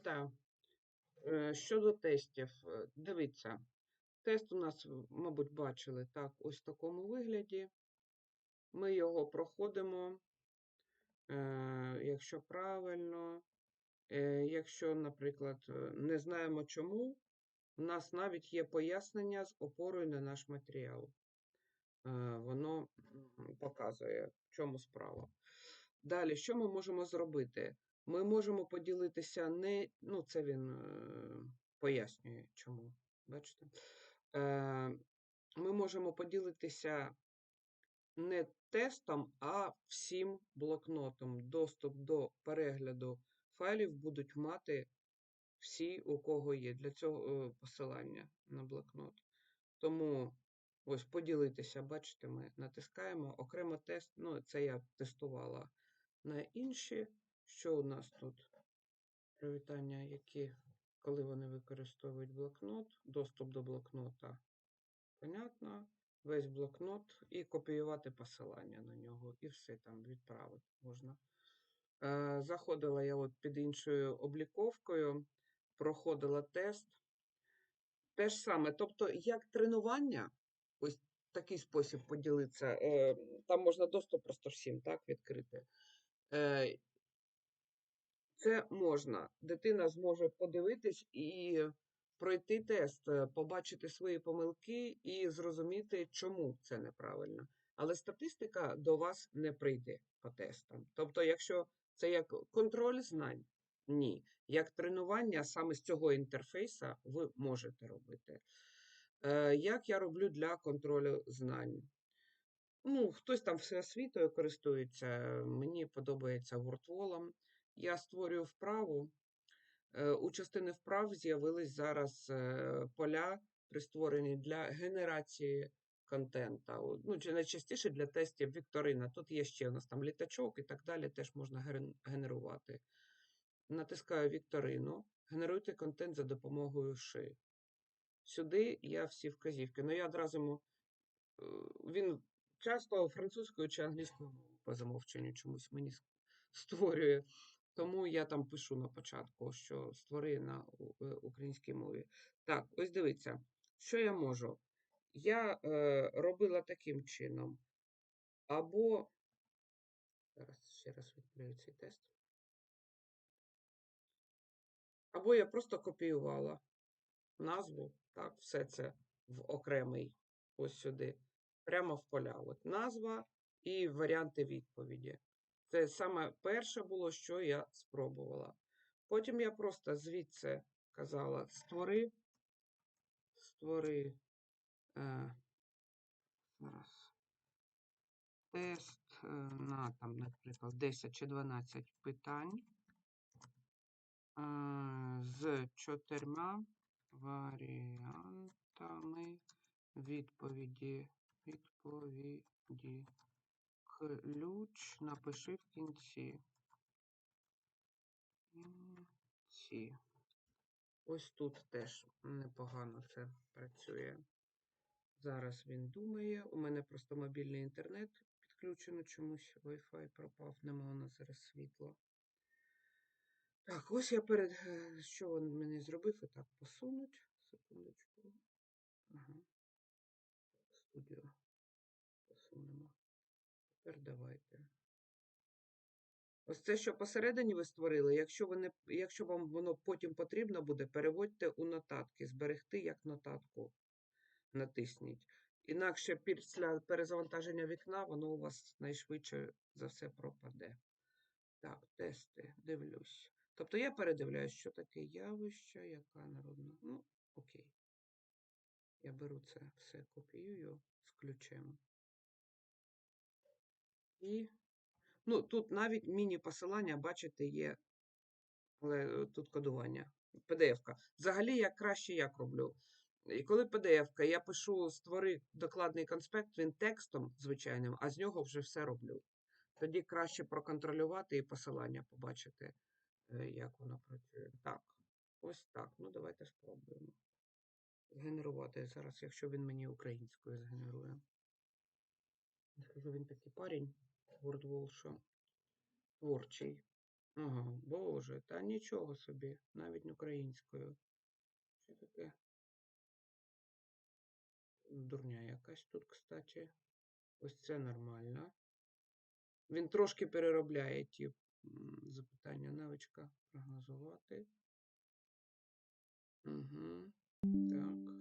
Вітаю. Е, Щодо тестів, е, дивіться, тест у нас, мабуть, бачили так, ось в такому вигляді. Ми його проходимо, е, якщо правильно. Якщо, наприклад, не знаємо чому, у нас навіть є пояснення з опорою на наш матеріал. Воно показує, в чому справа. Далі, що ми можемо зробити? Ми можемо поділитися не, ну, це він е, пояснює, чому. Бачите? Е, ми можемо поділитися не тестом, а всім блокнотом. Доступ до перегляду файлів будуть мати всі, у кого є для цього е, посилання на блокнот. Тому ось поділитися, бачите, ми натискаємо окремо тест. Ну, це я тестувала на інші. Що у нас тут? Привітання, які, коли вони використовують блокнот, доступ до блокнота. Понятно. Весь блокнот і копіювати посилання на нього, і все там відправити можна. Е, Заходила я от під іншою обліковкою, проходила тест. Те ж саме, тобто, як тренування, ось такий спосіб поділитися. Е, там можна доступ просто всім так, відкрити. Це можна. Дитина зможе подивитись і пройти тест, е, побачити свої помилки і зрозуміти, чому це неправильно. Але статистика до вас не прийде по тестам. Тобто, якщо це як контроль знань, ні. Як тренування саме з цього інтерфейса ви можете робити. Е, Як я роблю для контролю знань? Ну, хтось там всеосвітою користується, мені подобається WordWall. Я створюю вправу. Е, У частини вправ з'явились зараз е, поля, пристворені для генерації контента. Ну, найчастіше для тестів Вікторина. Тут є ще у нас там літачок і так далі, теж можна генерувати. Натискаю Вікторину, генеруйте контент за допомогою ши. Сюди я всі вказівки. Ну, я одразу е, він часто французькою чи англійською по замовченню чомусь мені створює. Тому я там пишу на початку, що створи на е, українській мові. Так, ось дивіться, що я можу. Я е, робила таким чином. Або. Зараз ще раз відкрию цей тест. Або я просто копіювала назву, так, все це в окремий ось сюди, прямо в поля. От назва і варіанти відповіді. Це саме перше було, що я спробувала. Потім я просто звідси казала: створи, створи е, зараз, тест е, на там, наприклад, 10 чи 12 питань е, з чотирма варіантами відповіді. Відповіді. Ключ напиши в кінці. Кінці. Ось тут теж непогано це працює. Зараз він думає. У мене просто мобільний інтернет підключено чомусь. Wi-Fi пропав, нема у нас зараз світла. Так, ось я перед. е, Що він мені зробив? І так посунуть. Секундочку. Ага. Студіо. Тепер давайте. Ось це, що посередині ви створили, якщо, ви не, якщо вам воно потім потрібно буде, переводьте у нотатки, зберегти як нотатку. Натисніть. Інакше після перезавантаження вікна воно у вас найшвидше за все пропаде. Так, тести, дивлюсь. Тобто я передивляюсь, що таке явище, яка народна. Ну, окей. Я беру це все, копіюю з ключем. І Ну, тут навіть міні-посилання, бачите, є, але е, тут кодування. PDF-ка. Взагалі, я краще як роблю. І коли PDF-ка, я пишу створи докладний конспект, він текстом звичайним, а з нього вже все роблю. Тоді краще проконтролювати і посилання побачити, е, як воно працює. Так, ось так. Ну, давайте спробуємо. Згенерувати зараз, якщо він мені українською згенерує. Скажу, він такий парень, Що творчий. Ага, боже, та нічого собі, навіть українською. Що таке? Дурня якась тут, кстати. Ось це нормально. Він трошки переробляє ті запитання, навичка прогнозувати. Угу. Так.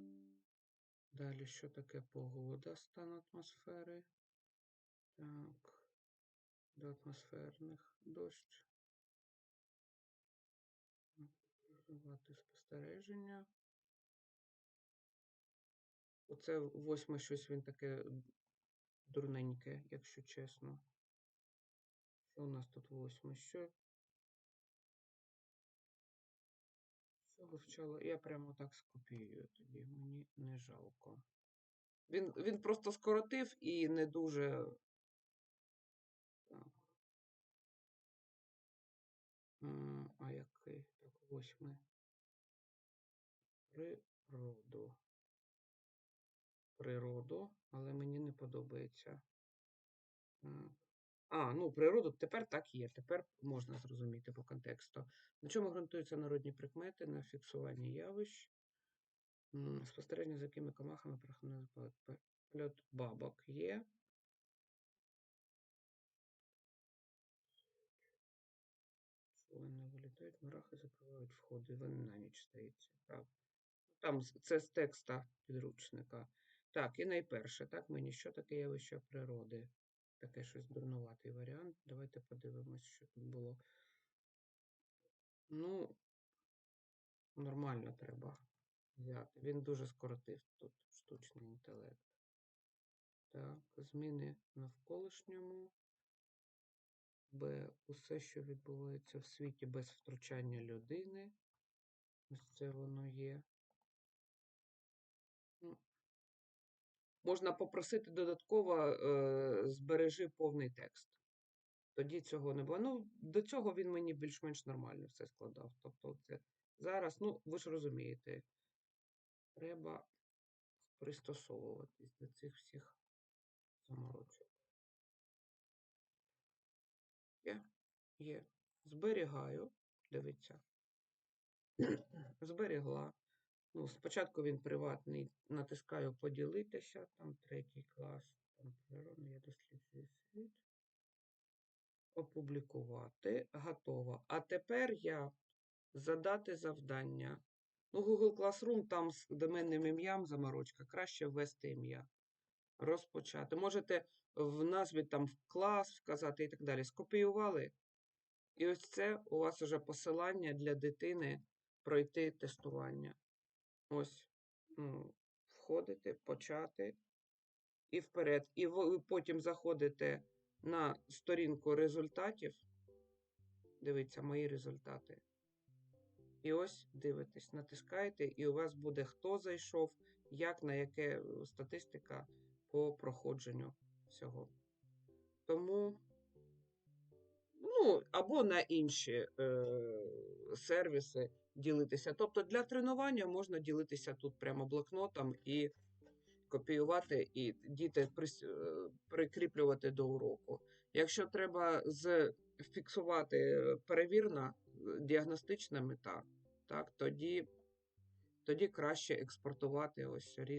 Далі, що таке погода, стан атмосфери? Так. До атмосферних дощ. Прогнозувати спостереження. Оце восьме щось він таке дурненьке, якщо чесно. Що у нас тут восьме? Що? Що вивчало? Я прямо так скопіюю тоді, мені не жалко. Він, він просто скоротив і не дуже. Так. А який? Так, восьмий. Природу. Природу, але мені не подобається. А, ну, природу тепер так є. Тепер можна зрозуміти по контексту. На чому ґрунтуються народні прикмети на фіксуванні явищ? Спостереження за якими комахами польот бабок є. Вилітають, мурахи закривають входи, вони на ніч стаються. Так. Там це з текста підручника. Так, і найперше, так, мені що таке явище природи? Таке щось дурнуватий варіант. Давайте подивимось, що тут було. Ну, нормально треба взяти. Він дуже скоротив тут штучний інтелект. Так, зміни навколишньому. Б. Усе, що відбувається в світі без втручання людини. Ось це воно є. Ну, Можна попросити додатково е, збережи повний текст. Тоді цього не було. Ну, до цього він мені більш-менш нормально все складав. Тобто, це зараз, ну, ви ж розумієте, треба пристосовуватись до цих всіх заморочок. Є. Зберігаю. Дивіться. Зберегла. Ну, спочатку він приватний, натискаю поділитися, там третій клас, там природний, я досліджую світ. Опублікувати. Готово. А тепер я задати завдання. Ну, Google Classroom там з доменним ім'ям заморочка, краще ввести ім'я. Розпочати. Можете в назві там в клас вказати і так далі. Скопіювали. І ось це у вас вже посилання для дитини пройти тестування. Ось, ну, входите, почати і вперед. І ви потім заходите на сторінку результатів. Дивіться, мої результати. І ось дивитесь, натискаєте, і у вас буде хто зайшов, як на яке е, статистика по проходженню всього. Тому, ну, або на інші е, сервіси ділитися. Тобто для тренування можна ділитися тут прямо блокнотом і копіювати, і діти е, прикріплювати до уроку. Якщо треба з фіксувати перевірна е, діагностична мета, так, тоді, тоді краще експортувати ось різні.